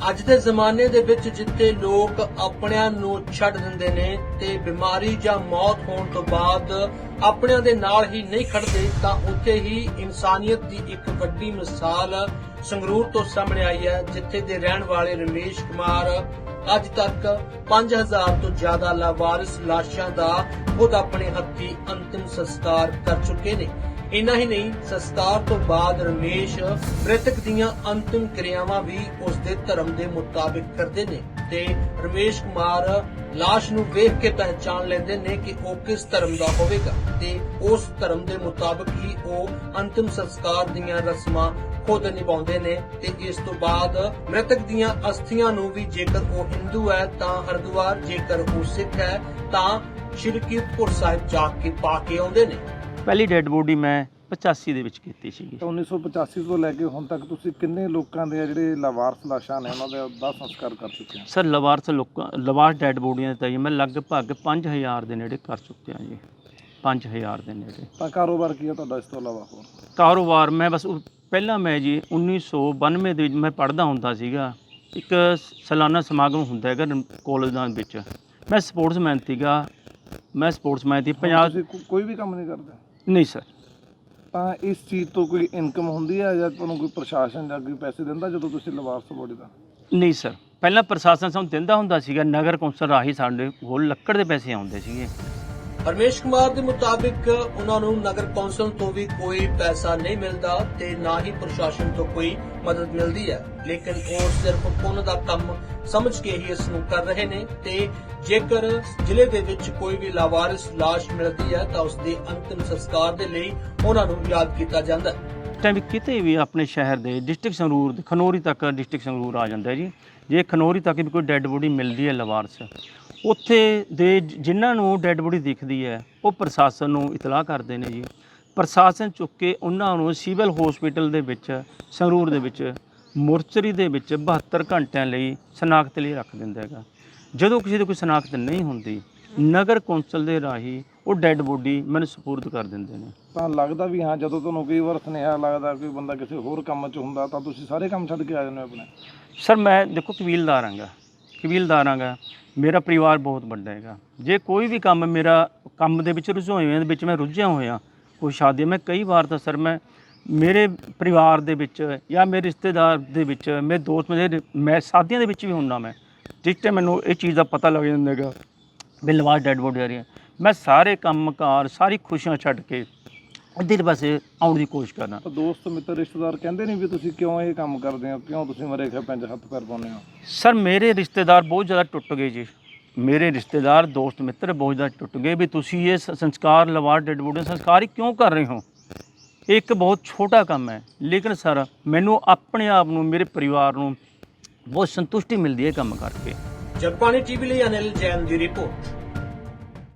ਅੱਜ ਦੇ ਜ਼ਮਾਨੇ ਦੇ ਵਿੱਚ ਜਿੱਥੇ ਲੋਕ ਆਪਣਿਆਂ ਨੂੰ ਛੱਡ ਦਿੰਦੇ ਨੇ ਤੇ ਬਿਮਾਰੀ ਜਾਂ ਮੌਤ ਹੋਣ ਤੋਂ ਬਾਅਦ ਆਪਣਿਆਂ ਦੇ ਨਾਲ ਹੀ ਨਹੀਂ ਖੜਦੇ, ਤਾਂ ਉੱਥੇ ਹੀ ਇਨਸਾਨੀਅਤ ਦੀ ਇੱਕ ਵੱਡੀ ਮਿਸਾਲ ਸੰਗਰੂਰ ਤੋਂ ਸਾਹਮਣੇ ਆਈ ਹੈ, ਜਿੱਥੇ ਦੇ ਰਹਿਣ ਵਾਲੇ ਰਮੇਸ਼ ਕੁਮਾਰ ਅੱਜ ਤੱਕ 5000 ਤੋਂ ਜ਼ਿਆਦਾ ਲਾਵਾਰਿਸ ਲਾਸ਼ਾਂ ਦਾ ਖੁਦ ਆਪਣੇ ਹੱਥੀ ਅੰਤਿਮ ਸੰਸਕਾਰ ਕਰ ਚੁੱਕੇ ਨੇ। ਇੰਨਾ ਹੀ ਨਹੀਂ, ਸੰਸਕਾਰ ਤੋਂ ਬਾਅਦ ਰਮੇਸ਼ ਮ੍ਰਿਤਕ ਦੀਆਂ ਅੰਤਿਮ ਕਿਰਿਆਵਾਂ ਵੀ ਉਸ ਦੇ ਧਰਮ ਦੇ ਮੁਤਾਬਿਕ ਕਰਦੇ ਨੇ ਤੇ ਰਮੇਸ਼ ਕੁਮਾਰ ਲਾਸ਼ ਨੂੰ ਵੇਖ ਕੇ ਪਹਿਚਾਨ ਲੈਂਦੇ ਨੇ ਕਿ ਉਹ ਕਿਸ ਧਰਮ ਦਾ ਹੋਵੇਗਾ ਤੇ ਉਸ ਧਰਮ ਦੇ ਮੁਤਾਬਕ ਹੀ ਉਹ ਅੰਤਿਮ ਸੰਸਕਾਰ ਦੀਆਂ ਰਸਮਾਂ ਖੁਦ ਨਿਭਾਉਂਦੇ ਨੇ ਤੇ ਇਸ ਤੋਂ ਬਾਅਦ ਮ੍ਰਿਤਕ ਦੀਆਂ ਅਸਥੀਆਂ ਨੂੰ ਵੀ ਜੇਕਰ ਉਹ ਹਿੰਦੂ ਹੈ ਤਾਂ ਹਰਿਦੁਆਰ, ਜੇਕਰ ਉਹ ਸਿੱਖ ਹੈ ਤਾਂ ਸ਼੍ਰੀ ਕੀਰਤਪੁਰ ਸਾਹਿਬ ਜਾ ਕੇ ਪਾ ਕੇ ਆਉਂਦੇ ਨੇ। ਪਹਿਲੀ ਡੈੱਡ ਬੋਡੀ ਮੈਂ 85 ਦੇ ਵਿੱਚ ਕੀਤੀ ਸੀਗੀ। ਤਾਂ 1985 ਤੋਂ ਲੈ ਕੇ ਹੁਣ ਤੱਕ ਤੁਸੀਂ ਕਿੰਨੇ ਲੋਕਾਂ ਦੇ ਆ ਜਿਹੜੇ ਲਾਵਾਰਸ ਲਾਸ਼ਾਂ ਨੇ ਉਹਨਾਂ ਦਾ ਦਾਹ ਸੰਸਕਾਰ ਕਰ ਚੁੱਕੇ ਹੋ ਸਰ ਲਵਾਰਸ ਲੋਕਾਂ ਲਵਾਰਸ ਡੈੱਡ ਬੋਡੀਆਂ ਤਾਂ ਜੀ ਮੈਂ ਲਗਭਗ 5000 ਦੇ ਨੇੜੇ ਕਰ ਚੁੱਕਿਆ ਜੀ। 5000 ਦੇ ਨੇੜੇ। ਤਾਂ ਕਾਰੋਬਾਰ ਕੀ ਆ ਤੁਹਾਡਾ ਇਸ ਤੋਂ ਇਲਾਵਾ ਹੋਰ? ਕਾਰੋਬਾਰ ਮੈਂ ਬਸ ਪਹਿਲਾਂ ਮੈਂ ਜੀ 1992 ਦੇ ਵਿੱਚ ਮੈਂ ਪੜ੍ਹਦਾ ਹੁੰਦਾ ਸੀਗਾ। ਇੱਕ ਸਾਲਾਨਾ ਸਮਾਗਮ ਹੁੰਦਾ ਹੈਗਾ ਕਾਲਜਾਂ ਵਿੱਚ। ਮੈਂ ਸਪੋਰਟਸਮੈਨ ਸੀਗਾ। ਮੈਂ ਸਪੋਰਟਸਮੈਨ ਸੀ। ਪੰਜਾਬ ਕੋਈ ਵੀ ਕੰਮ ਨਹੀਂ ਕਰਦੇ? ਨਹੀਂ ਸਰ। ਤਾਂ ਇਸ ਚੀਜ਼ ਤੋਂ ਕੋਈ ਇਨਕਮ ਹੁੰਦੀ ਹੈ ਜਾਂ ਤੁਹਾਨੂੰ ਕੋਈ ਪ੍ਰਸ਼ਾਸਨ ਜਾਂ ਕੋਈ ਪੈਸੇ ਦਿੰਦਾ ਜਦੋਂ ਤੁਸੀਂ ਲਵਾਰਸ ਬੋਡੀ ਦਾ? ਨਹੀਂ ਸਰ। ਪਹਿਲਾਂ ਪ੍ਰਸ਼ਾਸਨ ਸਾਨੂੰ ਦਿੰਦਾ ਹੁੰਦਾ ਸੀਗਾ ਨਗਰ ਕੌਂਸਲ ਰਾਹੀਂ ਸਾਡੇ ਕੋਲ ਲੱਕੜ ਦੇ ਪੈਸੇ ਆਉਂਦੇ ਸੀਗੇ। ਪਰਮੇਸ਼ ਕੁਮਾਰ ਦੇ ਮੁਤਾਬਿਕ ਉਹਨਾਂ ਨੂੰ ਨਗਰ ਕੌਂਸਲ ਤੋਂ ਵੀ ਕੋਈ ਪੈਸਾ ਨਹੀਂ ਮਿਲਦਾ ਤੇ ਨਾ ਹੀ ਪ੍ਰਸ਼ਾਸਨ ਤੋਂ ਕੋਈ ਮਦਦ ਮਿਲਦੀ ਹੈ। ਲੇਕਿਨ ਉਹ ਸਿਰਫ ਪੁੰਨ ਦਾ ਕੰਮ ਸਮਝ ਕੇ ਹੀ ਇਸ ਨੂੰ ਕਰ ਰਹੇ ਨੇ ਤੇ ਜੇਕਰ ਜ਼ਿਲ੍ਹੇ ਦੇ ਵਿੱਚ ਕੋਈ ਵੀ ਲਾਵਾਰਿਸ, ਲਾਸ਼ ਮਿਲਦੀ ਹੈ ਤਾਂ ਉਸ ਦੇ ਅੰਤਿਮ ਸੰਸਕਾਰ ਦੇ ਲਈ ਉਹਨਾਂ ਨੂੰ ਯਾਦ ਕੀਤਾ ਜਾਂਦਾ ਹੈ। ਤਾਂ ਕਿਤੇ ਵੀ ਆਪਣੇ ਸ਼ਹਿਰ ਦੇ ਡਿਸਟ੍ਰਿਕਟ ਸੰਗਰੂਰ ਦੇ ਖਨੋਰੀ ਤੱਕ ਡਿਸਟ੍ਰਿਕਟ ਸੰਗਰੂਰ ਆ ਜਾਂਦਾ ਜੀ। ਜੇ ਖਨੋਰੀ ਤੱਕ ਵੀ ਕੋਈ ਡੈੱਡ ਬੋਡੀ ਮਿਲਦੀ ਹੈ ਲਵਾਰਸ ਉੱਥੇ ਦੇ ਜਿਨ੍ਹਾਂ ਨੂੰ ਡੈੱਡ ਬੋਡੀ ਦਿਖਦੀ ਹੈ ਉਹ ਪ੍ਰਸ਼ਾਸਨ ਨੂੰ ਇਤਲਾਹ ਕਰਦੇ ਨੇ ਜੀ। ਪ੍ਰਸ਼ਾਸਨ ਚੁੱਕ ਕੇ ਉਹਨਾਂ ਨੂੰ ਸਿਵਲ ਹਸਪੀਟਲ ਦੇ ਵਿੱਚ ਸੰਗਰੂਰ ਦੇ ਵਿੱਚ ਮੋਰਚਰੀ ਦੇ ਵਿੱਚ 72 ਘੰਟਿਆਂ ਲਈ ਸ਼ਨਾਖਤ ਲਈ ਰੱਖ ਦਿੰਦਾ ਹੈਗਾ। ਜਦੋਂ ਕਿਸੇ ਦੀ ਕੋਈ ਸ਼ਨਾਖਤ ਨਹੀਂ ਹੁੰਦੀ ਨਗਰ ਕੌਂਸਲ ਦੇ ਰਾਹੀਂ ਉਹ ਡੈੱਡ ਬੋਡੀ ਮੈਨੂੰ ਸਪੁਰਦ ਕਰ ਦਿੰਦੇ ਨੇ। ਤਾਂ ਲੱਗਦਾ ਵੀ ਹਾਂ ਜਦੋਂ ਤੁਹਾਨੂੰ ਕਈ ਵਾਰ ਸੁਨੇਹਾ ਲੱਗਦਾ ਕੋਈ ਬੰਦਾ ਕਿਸੇ ਹੋਰ ਕੰਮ 'ਚ ਹੁੰਦਾ ਤਾਂ ਤੁਸੀਂ ਸਾਰੇ ਕੰਮ ਛੱਡ ਕੇ ਆ ਜਾਂਦੇ ਹੋ ਆਪਣੇ? ਸਰ ਮੈਂ ਦੇਖੋ ਕਬੀਲਦਾਰ ਹਾਂਗਾ ਕਬੀਲਦਾਰ ਹਾਂਗਾ ਮੇਰਾ ਪਰਿਵਾਰ ਬਹੁਤ ਵੱਡਾ ਹੈਗਾ। ਜੇ ਕੋਈ ਵੀ ਕੰਮ ਮੇਰਾ ਕੰਮ ਦੇ ਵਿੱਚ ਰੁਝਾਏ ਹੋਏ ਦੇ ਵਿੱਚ ਮੈਂ ਰੁੱਝਿਆ ਹੋਇਆ, ਕੋਈ ਸ਼ਾਦੀ ਮੈਂ ਕਈ ਵਾਰ ਤਾਂ ਸਰ ਮੈਂ ਮੇਰੇ ਪਰਿਵਾਰ ਦੇ ਵਿੱਚ ਜਾਂ ਮੇਰੇ ਰਿਸ਼ਤੇਦਾਰ ਦੇ ਵਿੱਚ, ਮੇਰੇ ਦੋਸਤ, ਮੇਰੇ ਮੈਂ ਸ਼ਾਦੀਆਂ ਦੇ ਵਿੱਚ ਵੀ ਹੁੰਦਾ ਮੈਂ, ਜਿਸ ਤੇ ਮੈਨੂੰ ਇਹ ਚੀਜ਼ ਦਾ ਪਤਾ ਲੱਗ ਜਾਂਦਾ ਹੈਗਾ ਵੀ ਲਵਾਸ ਡੈਡ ਬੋਡੀ ਆ ਰਹੀ ਹੈ। ਮੈਂ ਸਾਰੇ ਕੰਮਕਾਰ ਸਾਰੀ ਖੁਸ਼ੀਆਂ ਛੱਡ ਕੇ ਦਿਲ ਪਾਸੇ ਆਉਣ ਦੀ ਕੋਸ਼ਿਸ਼ ਕਰਦਾ ਤਾਂ ਦੋਸਤ ਮਿੱਤਰ ਰਿਸ਼ਤੇਦਾਰ ਕਹਿੰਦੇ ਨਹੀਂ ਵੀ ਤੁਸੀਂ ਕਿਉਂ ਇਹ ਕੰਮ ਕਰਦੇ ਹੋ? ਕਿਉਂ ਤੁਸੀਂ ਮਰੇ ਖੇ ਪੰਜ ਹੱਥ ਪੈਰ ਪਾਉਂਦੇ ਹੋ? ਸਰ ਮੇਰੇ ਰਿਸ਼ਤੇਦਾਰ ਬਹੁਤ ਜ਼ਿਆਦਾ ਟੁੱਟ ਗਏ ਜੀ। ਮੇਰੇ ਰਿਸ਼ਤੇਦਾਰ ਦੋਸਤ ਮਿੱਤਰ ਬਹੁਤ ਜ਼ਿਆਦਾ ਟੁੱਟ ਗਏ ਵੀ ਤੁਸੀਂ ਇਹ ਸੰਸਕਾਰ ਲਵਾਰ ਡੈਡ ਬੋਡੀ ਸੰਸਕਾਰ ਹੀ ਕਿਉਂ ਕਰ ਰਹੇ ਹੋ? ਇਹ ਇੱਕ ਬਹੁਤ ਛੋਟਾ ਕੰਮ ਹੈ। ਲੇਕਿਨ ਸਰ ਮੈਨੂੰ ਆਪਣੇ ਆਪ ਨੂੰ ਮੇਰੇ ਪਰਿਵਾਰ ਨੂੰ ਬਹੁਤ ਸੰਤੁਸ਼ਟੀ ਮਿਲਦੀ ਹੈ ਇਹ ਕੰਮ ਕਰਕੇ। ਜਗਬਾਣੀ ਟੀਵੀ ਲਈ ਅਨਿਲ ਜੈਨ ਦੀ ਰਿਪੋਰਟ।